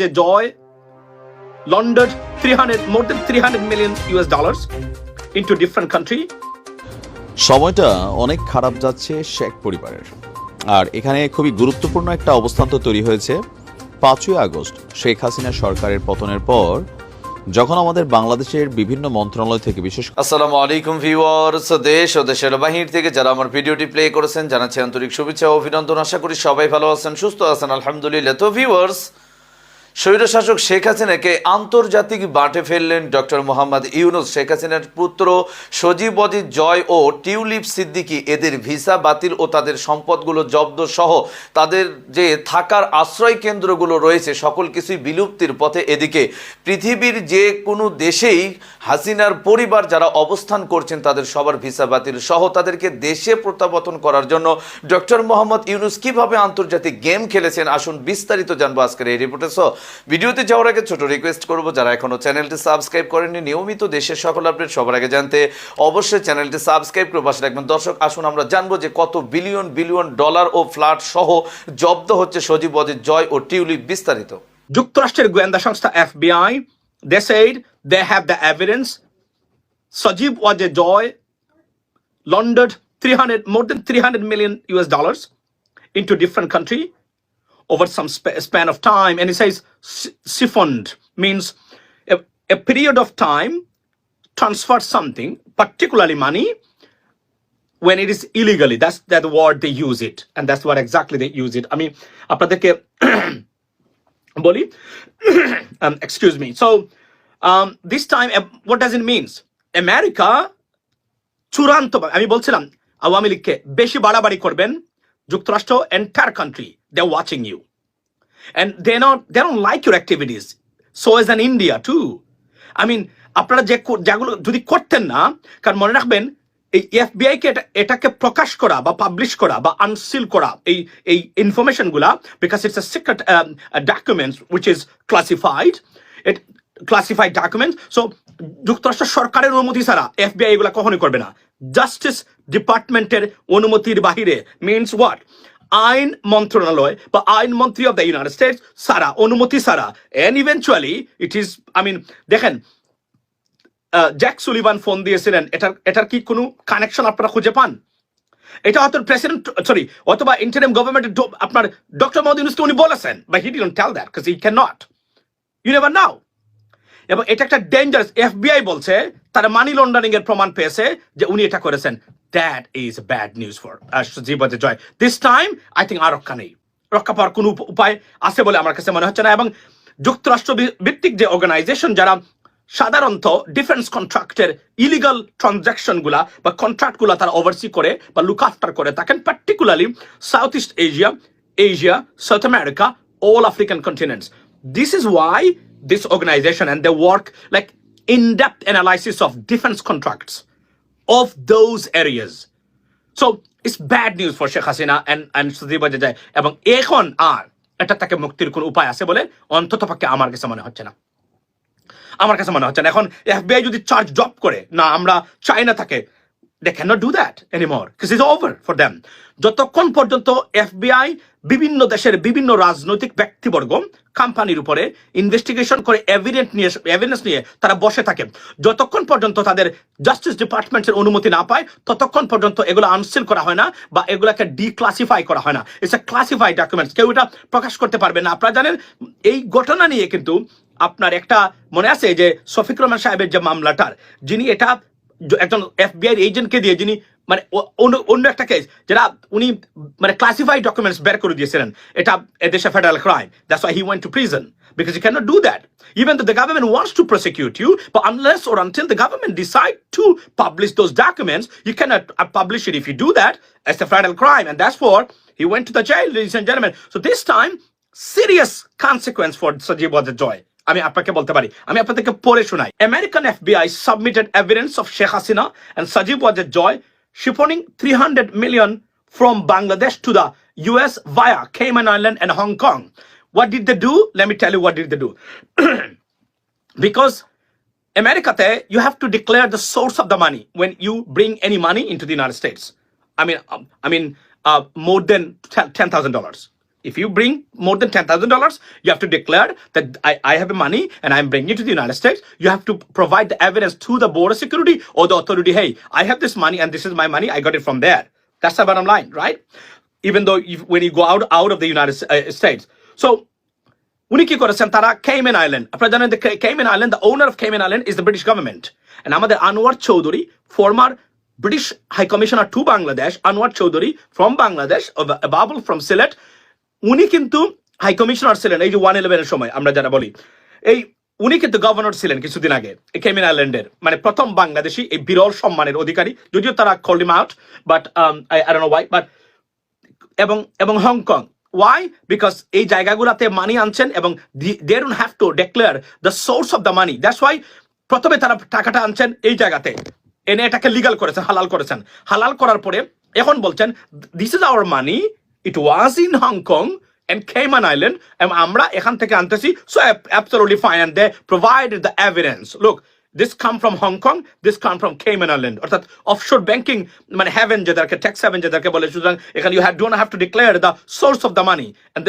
যে জয় laundered 300 more than 300 million US dollars into different country সময়টা অনেক খারাপ যাচ্ছে শেখ পরিবারের। আর এখানে খুবই গুরুত্বপূর্ণ একটা অবস্থান তো তৈরি হয়েছে। পাঁচই আগস্ট শেখ হাসিনা সরকারের পতনের পর যখন আমাদের বাংলাদেশের বিভিন্ন মন্ত্রণালয় থেকে বিশেষ আসসালামু আলাইকুম ভিউয়ার্স দেশ ও দেশের বাহির থেকে যারা আমার ভিডিওটি প্লে করেছেন জানাচ্ছি আন্তরিক শুভেচ্ছা ও অভিনন্দন। আশা করি সবাই ভালো আছেন সুস্থ আছেন আলহামদুলিল্লাহ। তো ভিউয়ার্স স্বৈরশাসক শেখ হাসিনাকে আন্তর্জাতিক বাটে ফেললেন ডক্টর মোহাম্মদ ইউনুস। শেখ হাসিনার পুত্র সজীব অজিত জয় ও টিউলিপ সিদ্দিকী এদের ভিসা বাতিল ও তাদের সম্পদগুলো জব্দ সহ তাদের যে থাকার আশ্রয় কেন্দ্রগুলো রয়েছে, সকল কিছুই বিলুপ্তির পথে এদিকে। পৃথিবীর যে কোনো দেশেই হাসিনার পরিবার যারা অবস্থান করছেন, তাদের সবার ভিসা বাতিল সহ তাদেরকে দেশে প্রত্যাবর্তন করার জন্য ডক্টর মোহাম্মদ ইউনুস কীভাবে আন্তর্জাতিক গেম খেলেছেন, আসুন বিস্তারিত জানব আজকের এই রিপোর্টে। ভিডিওতে যাওয়ার আগে ছোট রিকোয়েস্ট করব, যারা এখনও চ্যানেলটি সাবস্ক্রাইব করেননি, নিয়মিত দেশের সকল আপডেট সবার আগে জানতে অবশ্যই চ্যানেলটি সাবস্ক্রাইব করে পাশে রাখবেন দর্শক, আসুন আমরা জানব যে কত বিলিয়ন বিলিয়ন ডলার ও ফ্ল্যাট সহ জব্দ হচ্ছে সজীব অজিত জয় ও টিউলিপ বিস্তারিত। যুক্তরাষ্ট্রের গোয়েন্দা সংস্থা FBI they said they have the evidence. Sajib Wajid Joy laundered 300 more than 300 million US dollars into different country. over some sp- span of time and he says si- siphoned means a, a period of time transfer something particularly money when it is illegally that's that word they use it and that's what exactly they use it i mean আপনাদেরকে বলি um, excuse me so um, this time uh, what does it means america চূড়ান্ত আমি বলছিলাম আওয়ামী লীগকে বেশি বাড়াবাড়ি করবেন যুক্তরাষ্ট্র entire country they watching you and they not, they don't like your activities. So as an india too. I mean, আপনারা যে যেগুলো যদি করতেন না, কারণ মনে রাখবেন, এই এফবিআই কে এটাকে প্রকাশ করা বা পাবলিশ করা বা আনসিল করা, এই এই ইনফরমেশনগুলা because it's a secret documents which is classified it classified document so যুক্তরাষ্ট্র সরকারের অনুমতি ছাড়া এফবিআই এগুলা কখনোই করবে না। জাস্টিস ডিপার্টমেন্টের অনুমতির বাহিরে মিনস হোয়াট আইন মন্ত্রণালয় বা আইন মন্ত্রী অফ দ্য ইউনাইটেড স্টেটস সারা, অনুমতি সারা। And eventually it is I mean দেখেন জ্যাক সুলিভান ফোন দিয়েছিলেন, এটার এটার কি কোনো কানেকশন আপনারা খুঁজে পান? এটা হয়তো প্রেসিডেন্ট সরি অথবা ইন্টারিম গভর্নমেন্টের আপনার ডক্টর মোহাম্মদ ইউনুসকে উনি বলেছেন বা he didn't tell that because he can not you never know এবং এটা একটা ডেঞ্জারাস এফবিআই বলছে, তারা মানি লন্ডারিং এর প্রমাণ পেয়েছে যে উনি এটা করেছেন। That is bad news for জীবতে Joy. This time I think আর রক্ষা নেই। রক্ষা পাওয়ার কোনো উপ- উপায় আছে বলে আমার কাছে মনে হচ্ছে না। এবং যুক্তরাষ্ট্র ভিত্তিক যে অর্গানাইজেশন যারা সাধারণত ডিফেন্স কন্ট্রাক্টের ইলিগাল ট্রানজাকশনগুলা বা কন্ট্রাক্টগুলা তারা ওভারসি করে বা লুক আফটার করে থাকেন particularly south east Asia Asia south America all African continents. This is why this organization and they work, like in-depth analysis of defense contracts of those areas. So, it's bad news for Sheikh Hasina and and Sudhiba Jajai. এবং এখন আর এটা তাকে মুক্তির কোন উপায় আছে বলে অন্তত পক্ষে আমার কাছে মনে হচ্ছে না আমার কাছে মনে হচ্ছে না এখন এফবিআই যদি চার্জ ড্রপ করে, না, আমরা চাই না তাকে they cannot do that anymore because it's over for them. যতক্ষণ পর্যন্ত এফবিআই বিভিন্ন দেশের বিভিন্ন রাজনৈতিক ব্যক্তিবর্গ কোম্পানির উপরে ইনভেস্টিগেশন করে এভিডেন্ট নিয়ে এভিডেন্স নিয়ে তারা বসে থাকে, যতক্ষণ পর্যন্ত তাদের জাস্টিস ডিপার্টমেন্টের অনুমতি না পায়, ততক্ষণ পর্যন্ত এগুলো আনসিল করা হয় না বা এগুলোকে ডিক্লাসিফাই করা হয় না। ইটস এ ক্লাসিফাইড ডকুমেন্টস কেউ এটা প্রকাশ করতে পারবে না। আপনারা জানেন, এই ঘটনা নিয়ে কিন্তু আপনার একটা মনে আছে যে শফিক রহমান সাহেবের যে মামলাটার, যিনি এটা একজন এফবিআই এজেন্টকে দিয়ে যিনি মানে অন্য একটা কেস যেটা উনি মানে ক্লাসিফাইড ডকুমেন্টস বের করে দিয়েছিলেন এটা এদেশে federal crime that's why he went to prison because you cannot do that even though the government wants to prosecute you but unless or until the government decide to publish those documents you cannot uh, publish it if you do that as a federal crime and that's for he went to the jail ladies and gentlemen so this time serious consequence for Sajib Joy আমি আপনাকে বলতে পারি আমি আপনাদেরকে পড়ে শোনাই American FBI submitted evidence of Sheikh Hasina Sajib Wajid Joy shifting 300 million from Bangladesh to the US via Cayman Island and Hong Kong. What did they do? Let me tell you what did they do. because Americate, you have to declare the source of the money when you bring any money into the United States. I mean, um, I mean, uh, more than ten thousand dollars. If you bring more than ten thousand dollars, you have to declare that I, I have money and I'm bringing it to the United States. You have to provide the evidence to the border security or the authority. Hey, I have this money and this is my money. I got it from there. That's the bottom line, right? Even though if, when you go out out of the United uh, States, so উনি কি করেছেন তারা Cayman island আপনারা জানেন Cayman island the owner of Cayman island is the British government and আমাদের Anwar Chowdhury former British high commissioner to Bangladesh Anwar Chowdhury from Bangladesh Babul from Sylhet উনি কিন্তু high commissioner ছিলেন, এই যে one ইলেভেনের সময়, আমরা যারা বলি। এই উনি কিন্তু গভর্নর ছিলেন কিছুদিন আগে কেমিন আইল্যান্ডের মানে প্রথম বাংলাদেশি, এই বিরল সম্মানের অধিকারী। যদিও তারা called them out but I know why but এবং এবং হংকং ওয়াই বিকজ এই জায়গাগুলোতে মানি আনছেন এবং they don't have to declare the source of the money that's why প্রথমে তারা টাকাটা আনছেন এই জায়গাতে। এনে এটাকে লিগাল করেছেন, হালাল করেছেন। হালাল করার পরে এখন বলছেন this is our money it was in Hong Kong and Cayman island আমরা এখান থেকে আনতেছি। So absolutely fine they provide the evidence look this come from Hong Kong this come from Cayman island অর্থাৎ অফশোর ব্যাংকিং মানে haven যাদেরকে tax haven যাদেরকে বলে, সুতরাং এখানে you had don't have to declare the source of the money and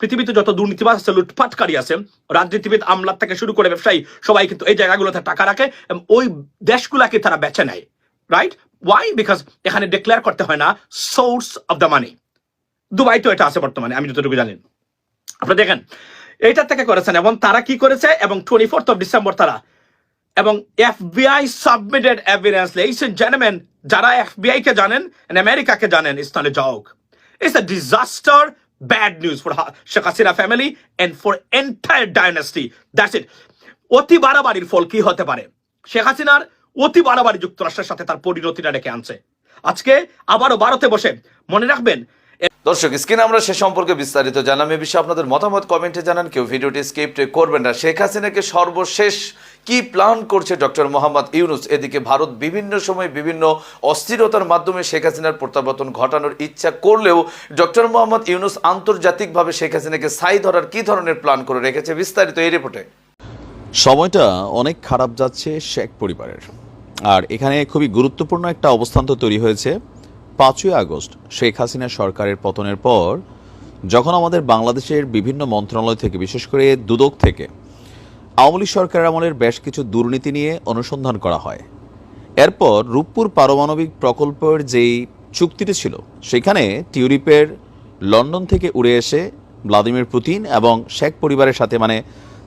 পৃথিবীতে যত দুর্নীতিবাস আছে, লুটপাটকারী আছে, রাজনীতিবিদ, আমলার থেকে শুরু করে ব্যবসায়ী, সবাই কিন্তু এই জায়গাগুলোতে টাকা রাখে, এবং ওই দেশগুলাকে তারা বেছে নেয়। রাইট ওয়াই বিকজ এখানে ডিক্লেয়ার করতে হয় না source of the money Dubai তো এটা আছে বর্তমানে, আমি যতটুকু জানি। আপনারা দেখেন, এইটা থেকে করেছেন, এবং তারা কি করেছে, এবং টোয়েন্টি ফোর্থ অফ ডিসেম্বর তারা, এবং FBI submitted evidence and gentleman যারা এফবিআই কে জানেন, and আমেরিকাকে জানেন a joke it's a disaster bad news for Sheikh Hasina family and for entire dynasty that's it অতি বাড়াবাড়ির ফল কি হতে পারে? শেখ হাসিনার অতি বাড়াবাড়ি যুক্তরাষ্ট্রের সাথে তার পরিণতিটা ডেকে আনছে। আজকে আবারও ভারতে বসে মনে রাখবেন দর্শক, স্ক্রিনে আমরা সে সম্পর্কে বিস্তারিত জানলাম এ বিষয়ে আপনাদের মতামত কমেন্টে জানান। কেউ ভিডিওটি স্কিপ করবেন না। শেখ হাসিনাকে সর্বশেষ কি প্ল্যান করছে ডক্টর মোহাম্মদ ইউনুস? এদিকে ভারত বিভিন্ন সময় বিভিন্ন অস্থিরতার মাধ্যমে শেখ হাসিনার প্রত্যাবর্তন ঘটানোর ইচ্ছা করলেও ডক্টর মোহাম্মদ ইউনুস আন্তর্জাতিকভাবে শেখ হাসিনাকে সাই ধরার কি ধরনের প্ল্যান করে রেখেছে বিস্তারিত এই রিপোর্টে সময়টা অনেক খারাপ যাচ্ছে শেখ পরিবারের। আর এখানে খুবই গুরুত্বপূর্ণ একটা অবস্থান তো তৈরি হয়েছে। পাঁচই আগস্ট শেখ হাসিনা সরকারের পতনের পর, যখন আমাদের বাংলাদেশের বিভিন্ন মন্ত্রণালয় থেকে, বিশেষ করে দুদক থেকে, আওয়ামী লীগ সরকারের আমলের বেশ কিছু দুর্নীতি নিয়ে অনুসন্ধান করা হয়। এরপর রূপপুর পারমাণবিক প্রকল্পের যেই চুক্তিটি ছিল, সেখানে টিউরিপের লন্ডন থেকে উড়ে এসে ভ্লাদিমির পুতিন এবং শেখ পরিবারের সাথে মানে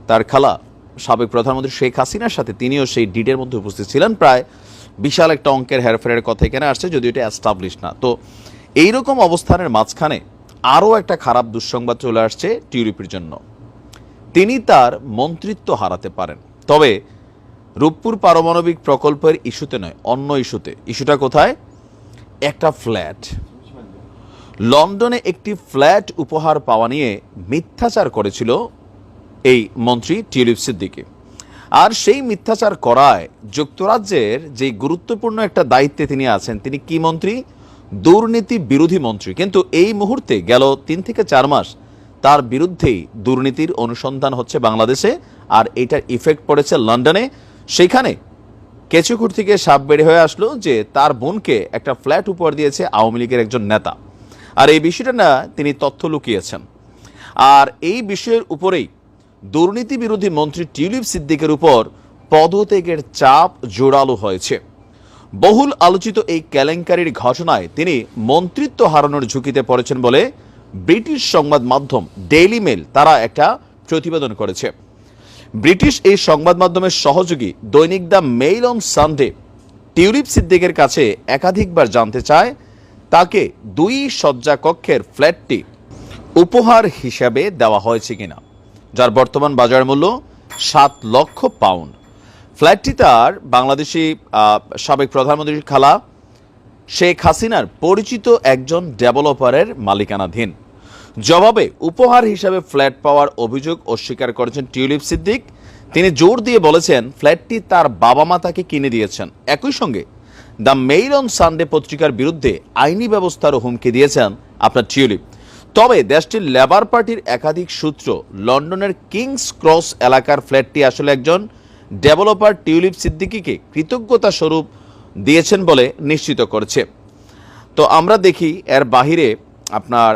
তার খালা, সাবেক প্রধানমন্ত্রী শেখ হাসিনার সাথে, তিনিও সেই ডিটের মধ্যে উপস্থিত ছিলেন। প্রায় বিশাল একটা অঙ্কের হেরফেরের কথা এখানে আসছে, যদিও এটা অ্যাস্টাবলিশ না। তো এইরকম অবস্থানের মাঝখানে আরও একটা খারাপ দুঃসংবাদ চলে আসছে টিউরিপের জন্য। তিনি তার মন্ত্রিত্ব হারাতে পারেন। তবে রূপপুর পারমাণবিক প্রকল্পের ইস্যুতে নয়, অন্য ইস্যুতে। ইস্যুটা কোথায়? একটা ফ্ল্যাট। লন্ডনে একটি ফ্ল্যাট উপহার পাওয়া নিয়ে মিথ্যাচার করেছিল এই মন্ত্রী টিউলিপ সিদ্দিকি। আর সেই মিথ্যাচার করায় যুক্তরাজ্যের যে গুরুত্বপূর্ণ একটা দায়িত্বে তিনি আছেন, তিনি কি মন্ত্রী? দুর্নীতি বিরোধী মন্ত্রী। কিন্তু এই মুহূর্তে গেল তিন থেকে চার মাস তার বিরুদ্ধেই দুর্নীতির অনুসন্ধান হচ্ছে বাংলাদেশে আর এটার ইফেক্ট পড়েছে লন্ডনে। সেখানে কেচুকুর থেকে সাপ বেড়ে হয়ে আসলো যে তার বোনকে একটা ফ্ল্যাট উপহার দিয়েছে আওয়ামী লীগের একজন নেতা। আর এই বিষয়টা না তিনি তথ্য লুকিয়েছেন। আর এই বিষয়ের উপরেই দুর্নীতি বিরোধী মন্ত্রী টিউলিপ সিদ্দিকের উপর পদত্যাগের চাপ জোরালো হয়েছে। বহুল আলোচিত এই কেলেঙ্কারির ঘটনায় তিনি মন্ত্রিত্ব হারানোর ঝুঁকিতে পড়েছেন বলে ব্রিটিশ সংবাদ মাধ্যম ডেইলি মেল তারা একটা প্রতিবেদন করেছে। ব্রিটিশ এই সংবাদ মাধ্যমের সহযোগী দৈনিক the Mail on Sunday Tulip সিদ্দিকের কাছে একাধিকবার জানতে চায়, তাকে দুই শয্যা কক্ষের ফ্ল্যাটটি উপহার হিসাবে দেওয়া হয়েছে কিনা। যার বর্তমান বাজার মূল্য সাত লক্ষ পাউন্ড। ফ্ল্যাটটি তার বাংলাদেশি সাবেক প্রধানমন্ত্রীর খালা শেখ হাসিনার পরিচিত একজন ডেভেলপারের মালিকানাধীন। জবাবে উপহার হিসাবে ফ্ল্যাট পাওয়ার অভিযোগ অস্বীকার করেছেন টিউলিপ সিদ্দিক। তিনি জোর দিয়ে বলেছেন, ফ্ল্যাটটি তার বাবা মা তাকে কিনে দিয়েছেন। একই সঙ্গে, দ্য মেইল অন সানডে পত্রিকার বিরুদ্ধে আইনি ব্যবস্থারও হুমকি দিয়েছেন। আপনার টিউলিপ। তবে দেশটির লেবার পার্টির একাধিক সূত্র লন্ডনের কিংস ক্রস এলাকার ফ্ল্যাটটি আসলে একজন ডেভেলপার টিউলিপ সিদ্দিকিকে কৃতজ্ঞতা স্বরূপ দিয়েছেন বলে নিশ্চিত করেছে। তো আমরা দেখি, এর বাহিরে আপনার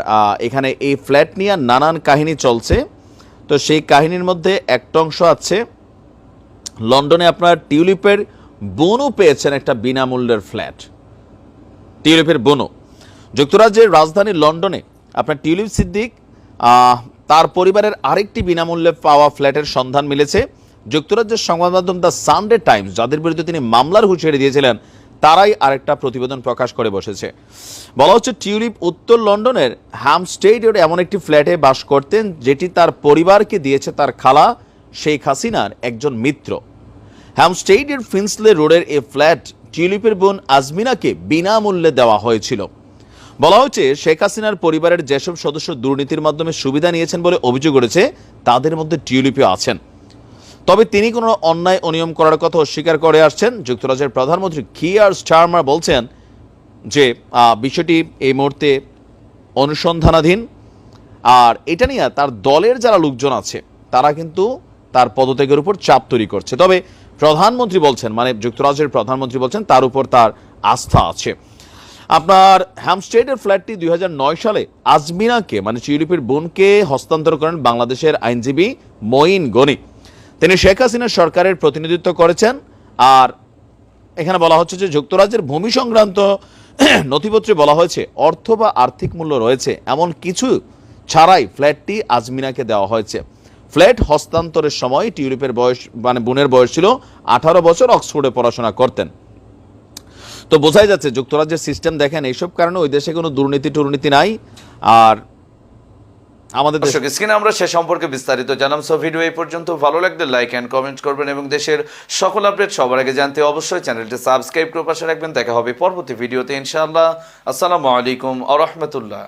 এখানে এই ফ্ল্যাট নিয়ে নানান কাহিনী চলছে। তো সেই কাহিনীর মধ্যে একটা অংশ আছে, লন্ডনে আপনার টিউলিপের বনও পেয়েছেন একটা বিনামূল্যের ফ্ল্যাট। টিউলিপের বনও যুক্তরাজ্যের রাজধানী লন্ডনে আপনার টিউলিপ সিদ্দিক তার পরিবারের আরেকটি বিনামূল্যে পাওয়া ফ্ল্যাটের সন্ধান মিলেছে। যুক্তরাজ্যের সংবাদ মাধ্যম দ্য সানডে টাইমস যাদের বিরুদ্ধে তিনি মামলার হুঁশিয়ারি দিয়েছিলেন, তারাই আরেকটা প্রতিবেদন প্রকাশ করে বসেছে। বলা হচ্ছে, টিউলিপ উত্তর লন্ডনের হ্যামস্টেডের এমন একটি ফ্ল্যাটে বাস করতেন, যেটি তার পরিবারকে দিয়েছে তার খালা শেখ হাসিনার একজন মিত্র। হ্যামস্টেডের ফিন্সলে রোডের এ ফ্ল্যাট টিউলিপের বোন আজমিনাকে বিনামূল্যে দেওয়া হয়েছিল। বলা হচ্ছে, শেখ হাসিনার পরিবারের যেসব সদস্য দুর্নীতির মাধ্যমে সুবিধা নিয়েছেন বলে অভিযোগ উঠেছে তাদের মধ্যে টিউলিপিও আছেন। তবে তিনি কোনো অন্যায় অনিয়ম করার কথা অস্বীকার করে আসছেন। যুক্তরাজ্যের প্রধানমন্ত্রী কিয়ার স্টারমার বলছেন যে বিষয়টি এই মুহূর্তে অনুসন্ধানাধীন। আর এটা নিয়ে তার দলের যারা লোকজন আছে, তারা কিন্তু তার পদত্যাগের উপর চাপ তৈরি করছে। তবে প্রধানমন্ত্রী বলছেন মানে যুক্তরাজ্যের প্রধানমন্ত্রী বলছেন, তার উপর তার আস্থা আছে। আপনার হ্যামস্টেডের ফ্ল্যাটটি দুই হাজার নয় সালে আজমিনাকে মানে চিউলিপের বোনকে হস্তান্তর করেন বাংলাদেশের আইনজীবী মঈন গনি। তিনি শেখ হাসিনার সরকারের প্রতিনিধিত্ব করেছেন। আর এখানে বলা হচ্ছে যে যুক্তরাজ্যের ভূমি সংক্রান্ত নথিপত্রে বলা হয়েছে, অর্থ বা আর্থিক মূল্য রয়েছে। এমন কিছু ছাড়াই ফ্ল্যাটটি আজমিনাকে দেওয়া হয়েছে। ফ্ল্যাট হস্তান্তরের সময় টিউলিপের বয়স মানে বোনের বয়স ছিল আঠারো বছর, অক্সফোর্ডে পড়াশোনা করতেন। তো বোঝাই যাচ্ছে যুক্তরাজ্যের সিস্টেম দেখেন, এইসব কারণে ওই দেশে কোনো দুর্নীতি টুর্নীতি নাই। আর আমাদের দর্শক, স্ক্রিনে আমরা সে সম্পর্কে বিস্তারিত জানাম। সো ভিডিও এই পর্যন্ত। ভালো লাগলে লাইক অ্যান্ড কমেন্ট করবেন এবং দেশের সকল আপডেট সবার আগে জানতে অবশ্যই চ্যানেলটি সাবস্ক্রাইব করে পাশে রাখবেন। দেখা হবে পরবর্তী ভিডিওতে ইনশাআল্লাহ। আসসালামু আলাইকুম আ রহমতুল্লাহ।